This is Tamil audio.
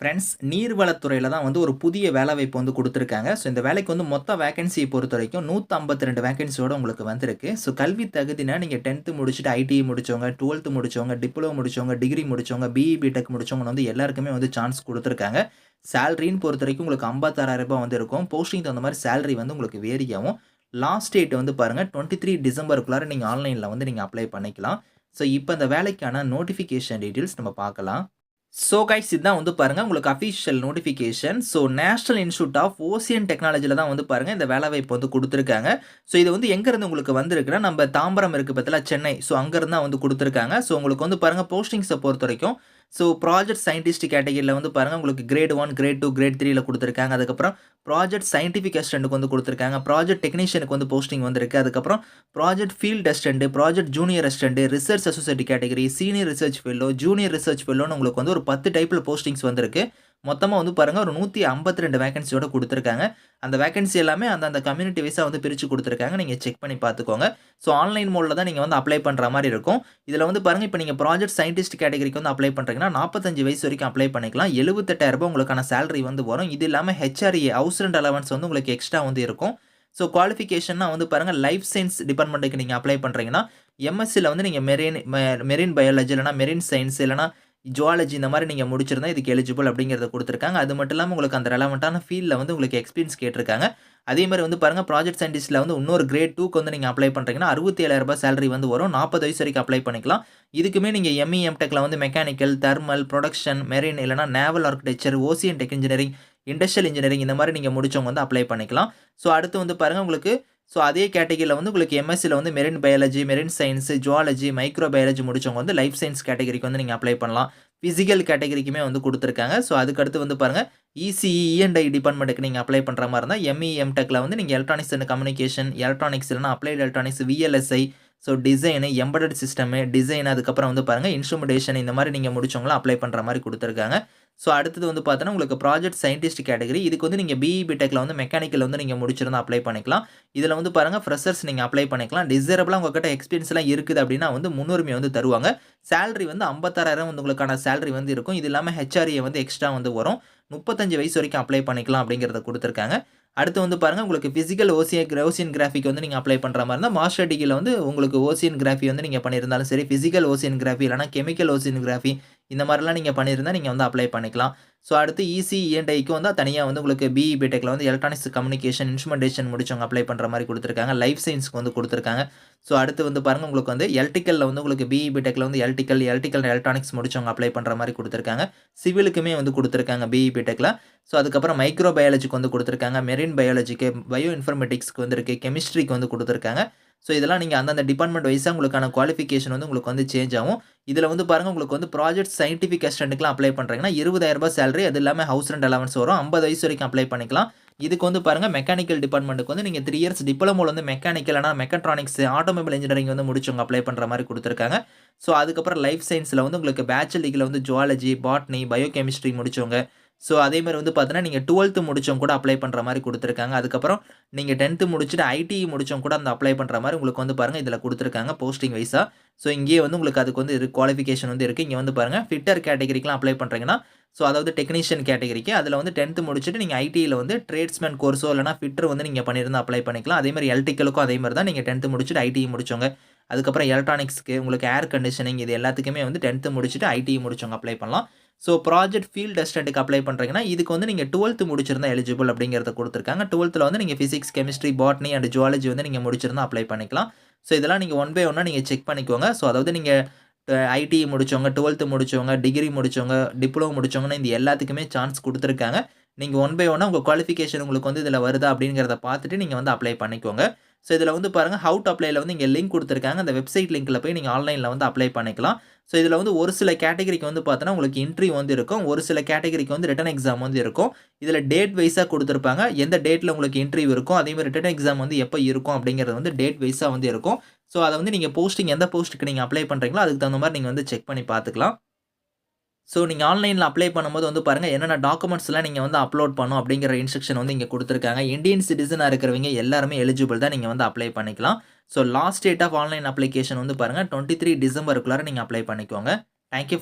ஃப்ரெண்ட்ஸ் நீர்வளத்துறையில் தான் வந்து ஒரு புதிய வேலைவாய்ப்பு வந்து கொடுத்துருக்காங்க ஸோ இந்த வேலைக்கு வந்து மொத்த வேகன்சியை பொறுத்த வரைக்கும் நூற்றம்பத்தி ரெண்டு வேகன்சியோடு உங்களுக்கு வந்திருக்கு. ஸோ கல்வி தகுதினா நீங்கள் டென்த்து முடிச்சுட்டு ஐடிஐ முடிச்சவங்க, 12த் முடிச்சவங்க, டிப்ளமோ முடித்தவங்க டிகிரி முடித்தவங்க பிஇ, பிடெக் முடிச்சவங்க வந்து எல்லாருக்குமே வந்து சான்ஸ் கொடுத்துருக்காங்க சேலரின்னு பொறுத்தவரைக்கும் உங்களுக்கு ரூ. 56,000 வந்து இருக்கும். போஸ்டிங் தகுந்த மாதிரி சேலரி வந்து உங்களுக்கு வேரி ஆகும். லாஸ்ட் டேட் வந்து பாருங்க 23 டிசம்பருக்குள்ளார நீங்கள் ஆன்லைனில் வந்து நீங்கள் அப்ளை பண்ணிக்கலாம். ஸோ இப்போ இந்த வேலைக்கான நோட்டிஃபிகேஷன் டீட்டெயில்ஸ் நம்ம பார்க்கலாம். ஸோ கைஸ் இதுதான் வந்து பாருங்க உங்களுக்கு official notification. So national institute of ocean டெக்னாலஜியில் தான் வந்து பாருங்கள் இந்த வேலைவாய்ப்பு வந்து கொடுத்துருக்காங்க ஸோ இது வந்து எங்கேருந்து உங்களுக்கு வந்திருக்குன்னா, நம்ம தாம்பரம் இருக்கு பார்த்தீங்களா சென்னை. ஸோ அங்கேருந்து தான் வந்து கொடுத்துருக்காங்க ஸோ உங்களுக்கு வந்து பாருங்கள் போஸ்டிங்ஸை பொறுத்த வரைக்கும் ஸோ ப்ராஜெக்ட் சயின்டிஸ்ட் கேட்டகிரியில் வந்து பாருங்கள் உங்களுக்கு grade one grade two grade த்ரீயில் கொடுத்துருக்காங்க அதுக்கப்புறம் ப்ராஜெக்ட் சயின்டிஃபிக் அசிஸ்டன்ட்க்கு வந்து கொடுத்துருக்காங்க ப்ராஜெக்ட் டெக்னீஷியனுக்கு வந்து போஸ்டிங் வந்திருக்கு. அதுக்கப்புறம் project field assistant, project junior assistant, research associate category, senior research fellow, junior research ஃபெல்லோன்னு உங்களுக்கு வந்து ஒரு 10 டைப்ல போஸ்டிங்ஸ் வந்திருக்கு. மொத்தமாக வந்து பாருங்க ஒரு நூற்றி ஐம்பத்தி ரெண்டு வேகன்சியோட கொடுத்துருக்காங்க அந்த வேகன்சி எல்லாமே அந்தந்த கம்யூனிட்டி வைஸாக வந்து பிரித்து கொடுத்துருக்காங்க நீங்கள் செக் பண்ணி பார்த்துக்கோங்க. ஸோ ஆன்லைன் மோடில் தான் நீங்கள் வந்து அப்ளை பண்ணுற மாதிரி இருக்கும். இதில் வந்து பாருங்க இப்போ நீங்கள் ப்ராஜெக்ட் சயின்டிஸ்ட் கேட்டகரிக்கு வந்து அப்ளை பண்ணுறீங்கன்னா நாற்பத்தஞ்சு வயசு வரைக்கும் அப்ளை பண்ணிக்கலாம். எழுபத்தெட்டாயிரரூபா உங்களுக்கான சேலரி வந்து வரும். இது இல்லாமல் ஹெச்ஆர்ஏ ஹவுஸ் ரெண்ட் அலவன்ஸ் வந்து உங்களுக்கு எக்ஸ்ட்ரா வந்து இருக்கும். ஸோ குவாலிஃபிகேஷன்னா வந்து பாருங்கள் லைஃப் சயின்ஸ் டிபார்ட்மெண்ட்டுக்கு நீங்கள் அப்ளை பண்ணுறீங்கன்னா எம்எஸ்சியில் வந்து நீங்கள் மெரின் மெ மெரின் பயாலஜி இல்லைனா மெரின் சயின்ஸ் இல்லைனா ஜுவாலஜி இந்த மாதிரி நீங்கள் முடிச்சிருந்தா இதுக்கு எலிஜிபிள் அப்படிங்கிறத கொடுத்துருக்காங்க அது மட்டும் இல்லாமல் உங்களுக்கு அந்த ரெலவெண்ட்டான ஃபீல்டில் வந்து உங்களுக்கு எக்ஸ்பீரியன்ஸ் கேட்டிருக்காங்க. அதே மாதிரி வந்து பாருங்க ப்ராஜெக்ட் சயின்டிஸ்ட்ல வந்து இன்னொரு கிரேட் டூக்கு வந்து நீங்கள் அப்ளை பண்ணுறீங்கன்னா அறுபத்தி 67,000 சேலரி வந்து வரும். 40 வயசு வரைக்கும் அப்ளை பண்ணிக்கலாம். இதுக்குமே நீங்கள் எம்இ, எம்டெக்கில் வந்து மெக்கானிக்கல், தெர்மல், ப்ரொடக்ஷன் மெரின் இல்லைனா naval architecture ocean tech engineering, industrial engineering இந்த மாதிரி நீங்கள் முடிச்சவங்க வந்து அப்ளை பண்ணிக்கலாம். ஸோ அடுத்து வந்து பாருங்கள் உங்களுக்கு ஸோ அதே கேட்டகரியில் வந்து உங்களுக்கு எம்எஸ்சியில் வந்து marine biology, marine science zoology microbiology முடிச்சவங்க வந்து லைஃப் சயின்ஸ் கேட்டகரிக்கு வந்து நீங்கள் அப்ளை பண்ணலாம். ஃபிசிக்கல் கேட்டகரிக்குமே வந்து கொடுத்துருக்காங்க ஸோ அதுக்கடுத்து வந்து பாருங்க இசிஇ, டிபார்ட்மெண்ட்டுக்கு நீங்கள் அப்ளை பண்ணுற மாதிரி இருந்தால் எம்இஎம் டெக்கில் வந்து நீங்கள் எலக்ட்ரானிக்ஸ் அண்ட் கம்யூனிகேஷன், எலக்ட்ரானிக்ஸ் இல்லைனா applied electronics, VLSI, so design embedded system, design அதுக்கப்புறம் வந்து பாருங்க இன்ஸ்ட்ருமெண்டேஷன் இந்த மாதிரி நீங்கள் முடிச்சவங்களாம் அப்ளை பண்ணுற மாதிரி கொடுத்துருக்காங்க ஸோ அடுத்தது வந்து பார்த்தோன்னா, உங்களுக்கு ப்ராஜெக்ட் சயின்டிஸ்ட் கேட்டகரி. இதுக்கு வந்து நீங்கள் பிஇ, பிடெக்கில் வந்து மெக்கானிக்கல் வந்து நீங்கள் முடிச்சிருந்தா அப்ளை பண்ணிக்கலாம். இதில் வந்து பாருங்கள் ஃப்ரெஷர்ஸ் நீங்கள் அப்ளை பண்ணிக்கலாம். டிசைரபிளா உங்கள்கிட்ட எக்ஸ்பீரியன்ஸ்லாம் இருக்குது அப்படின்னா வந்து முன்னுரிமை வந்து தருவாங்க. சேலரி வந்து 56,000 வந்து உங்களுக்கான சேலரி வந்து இருக்கும். இது இல்லாமல் ஹெச்ஆர்ஏ வந்து எக்ஸ்ட்ரா வந்து வரும். 35 வயசு வரைக்கும் அப்ளை பண்ணிக்கலாம் அப்படிங்கிறத கொடுத்துருக்காங்க அடுத்து வந்து பாருங்கள் உங்களுக்கு ஃபிசிக்கல் ஓசிய ஓசியன் கிராஃபிக் வந்து நீங்கள் அப்ளை பண்ணுற மாதிரி இருந்தால் மாஸ்டர் டிகிரியில் வந்து உங்களுக்கு ஓசியன் கிராஃபி வந்து நீங்கள் பண்ணியிருந்தாலும் சரி, ஃபிசிக்கல் ஓசியன் கிராஃபி இல்லைனா கெமிக்கல் ஓசியன் கிராஃபி இந்த மாதிரிலாம் நீங்கள் பண்ணியிருந்தால் நீங்கள் வந்து அப்ளை பண்ணிக்கலாம். ஸோ அடுத்து இசி, இஎன்டைக்கு வந்து தனியாக வந்து உங்களுக்கு பிஇ, பிடெக்கில் வந்து எலக்ட்ரானிக்ஸ் கம்யூனிகேஷன், இன்ஸ்ட்ருமெண்டேஷன் முடிச்சவங்க அப்ளை பண்ணுற மாதிரி கொடுத்துருக்காங்க. லைஃப் சயின்ஸ்க்கு வந்து கொடுத்துருக்காங்க. ஸோ அடுத்து வந்து பாருங்க உங்களுக்கு வந்து எலக்ட்ரிக்கலில் வந்து உங்களுக்கு பிஇ, பிடெக்கில் வந்து எலக்ட்ரிக்கல், எலக்ட்ரிக்கல் எலக்ட்ரானிக்ஸ் முடிச்சவங்க அப்ளை பண்ணுற மாதிரி கொடுத்துருக்காங்க. சிவிலுக்குமே வந்து கொடுத்துருக்காங்க பிஇ, பிடெக்கில் ஸோ அதுக்கப்புறம் மைக்ரோ பயாலஜிக்கு வந்து கொடுத்துருக்காங்க. மெரின் பயாலஜிக்கு, பயோ இன்ஃபர்மேட்டிக்ஸ்க்கு வந்திருக்கு. கெமிஸ்ட்ரிக்கு வந்து கொடுத்துருக்காங்க. ஸோ இதெல்லாம் நீங்கள் அந்தந்த டிபார்ட்மெண்ட் வைஸாக உங்களுக்கான குவாலிஃபிகேஷன் வந்து உங்களுக்கு வந்து சேஞ்ச் ஆகும். இதில் வந்து பாருங்கள் உங்களுக்கு வந்து ப்ராஜெக்ட் சயின்டிஃபிக் அசிஸ்டன்ட்க்குலாம் அப்ளை பண்ணுறீங்கன்னா இருபதாயிரரூபா சேலரி அது இல்லாமல் ஹவுஸ் ரெண்ட் அலவன்ஸ் வரும். 50 வயசு வரைக்கும் அப்ளை பண்ணிக்கலாம். இதுக்கு வந்து பாருங்க மெக்கானிக்கல் டிபார்ட்மெண்ட்டுக்கு வந்து நீங்கள் த்ரீ இயர்ஸ் டிப்ளமோல வந்து மெக்கானிக்கல் ஆனால் மெக்காட்ரானிக்ஸ், ஆட்டோமொபைல் இன்ஜினியரிங் வந்து முடிச்சவங்க அப்ளை பண்ணுற மாதிரி கொடுத்துருக்காங்க ஸோ அதுக்கப்புறம் லைஃப் சயின்ஸில் வந்து உங்களுக்கு பேச்சுலர் டிகிரியில் வந்து ஜுவாலஜி பாட்னி, பயோ கெமிஸ்ட்ரி முடிச்சவங்க. ஸோ அதே மாதிரி வந்து பார்த்தீங்கன்னா, நீங்கள் டுவெல்த்து முடித்தவங்க கூட அப்ளை பண்ணுற மாதிரி கொடுத்துருக்காங்க அதுக்கப்புறம் நீங்கள் டென்த்து முடிச்சுட்டு ஐடிஇ முடித்தவங்க கூட அந்த அப்ளை பண்ணுற மாதிரி உங்களுக்கு வந்து பாருங்கள் இதில் கொடுத்துருக்காங்க போஸ்டிங் வைஸாக ஸோ இங்கேயே வந்து உங்களுக்கு அதுக்கு வந்து குவாலிஃபிகேஷன் வந்து இருக்குது இங்கே வந்து பாருங்க ஃபிட்டர் கேட்டகரிக்கெலாம் அப்ளை பண்ணுறீங்கன்னா ஸோ அதாவது டெக்னீஷியன் கேட்டகரிக்கு அதில் வந்து 10த் முடிச்சுட்டு நீங்கள் ஐடியில் வந்து ட்ரேட்ஸ்மேன் கோர்ஸோ இல்லைனா ஃபிட்டர் வந்து நீங்கள் பண்ணியிருந்தா அப்ளை பண்ணிக்கலாம். அதே மாதிரி எலக்ட்ரிக்கலுக்கும் அதே மாதிரி தான் நீங்கள் டென்த்து முடிச்சுட்டு ஐடிஇ முடிச்சவங்க. அதுக்கப்புறம் எலக்ட்ரானிக்ஸ்க்கு உங்களுக்கு ஏர் கண்டிஷனிங் இது எல்லாத்துக்குமே வந்து 10த் முடிச்சுட்டு ஐடிஇ முடிச்சவங்க அப்ளை பண்ணலாம். ஸோ ப்ராஜெக்ட் ஃபீல்ட் அசிஸ்டன்ட்க்கு அப்ளை பண்ணுறீங்கன்னா இதுக்கு வந்து நீங்கள் டுவெல்த்து முடிச்சிருந்தா எலிஜிபிள் அப்படிங்கிறத கொடுத்துருக்காங்க டுவெல்த்தில் வந்து நீங்கள் physics chemistry, botany and zoology வந்து நீங்கள் முடிச்சிருந்தா அப்ளை பண்ணிக்கலாம். ஸோ இதெல்லாம் நீங்கள் ஒன் பை ஒன்னாக நீங்கள் செக் பண்ணிக்கோங்க. ஸோ அதாவது நீங்கள் ஐடி முடித்தவங்க முடிச்சவங்க, 12த் முடிச்சவங்க, டிகிரி முடித்தவங்க டிப்ளமோ முடிச்சவங்கன்னு இந்த எல்லாத்துக்குமே சான்ஸ் கொடுத்துருக்காங்க நீங்கள் ஒன் பை ஒன்னாக உங்கள் குவாலிஃபிகேஷன் உங்களுக்கு வந்து இதில் வருதா அப்படிங்கிறத பார்த்துட்டு நீங்கள் வந்து அப்ளை பண்ணிக்கோங்க. ஸோ இதில் வந்து பாருங்கள் ஹவு டு அப்ளைல வந்து இங்கே லிங்க் கொடுத்துருக்காங்க அந்த வெப்சைட் லிங்கில் போய் நீங்கள் ஆன்லைனில் வந்து அப்ளை பண்ணிக்கலாம். ஸோ இதில் வந்து ஒரு சில கேட்டகரிக்கு வந்து பார்த்தோன்னா, உங்களுக்கு இன்ட்ரிவ் வந்து இருக்கும். ஒரு சில கேட்டகரிக்கு வந்து ரிட்டன் எக்ஸாம் வந்து இருக்கும். இதில் டேட் வைஸாக கொடுத்துருப்பாங்க எந்த டேட்டில் உங்களுக்கு இன்டர்வியூ இருக்கும், அதே ரிட்டன் எக்ஸாம் வந்து எப்போ இருக்கும் அப்படிங்கிறது வந்து டேட் வைஸாக வந்து இருக்கும். ஸோ அதை வந்து நீங்கள் போஸ்டிங் எந்த போஸ்ட்டுக்கு நீங்கள் அப்ளை பண்ணுறீங்களோ அதுக்கு தகுந்த மாதிரி நீங்கள் வந்து செக் பண்ணி பார்த்துக்கலாம். ஸோ நீங்கள் ஆன்லைனில் அப்ளை பண்ணும்போது வந்து பாருங்கள் என்னென்ன டாக்குமெண்ட்ஸ்லாம் நீங்கள் வந்து அப்லோட் பண்ணணும் அப்படிங்கிற இன்ஸ்ட்ரக்ஷன் வந்து இங்கே கொடுத்துருக்காங்க இந்தியன் சிட்டிசனாக இருக்கிறவங்க எல்லாருமே எலிஜிபிள் தான் நீங்கள் வந்து அப்ளை பண்ணிக்கலாம். So last date of online application வந்து பாருங்க 23 டிசம்பருக்குள்ளார நீங்கள் அப்ளை பண்ணிக்கோங்க. Thank you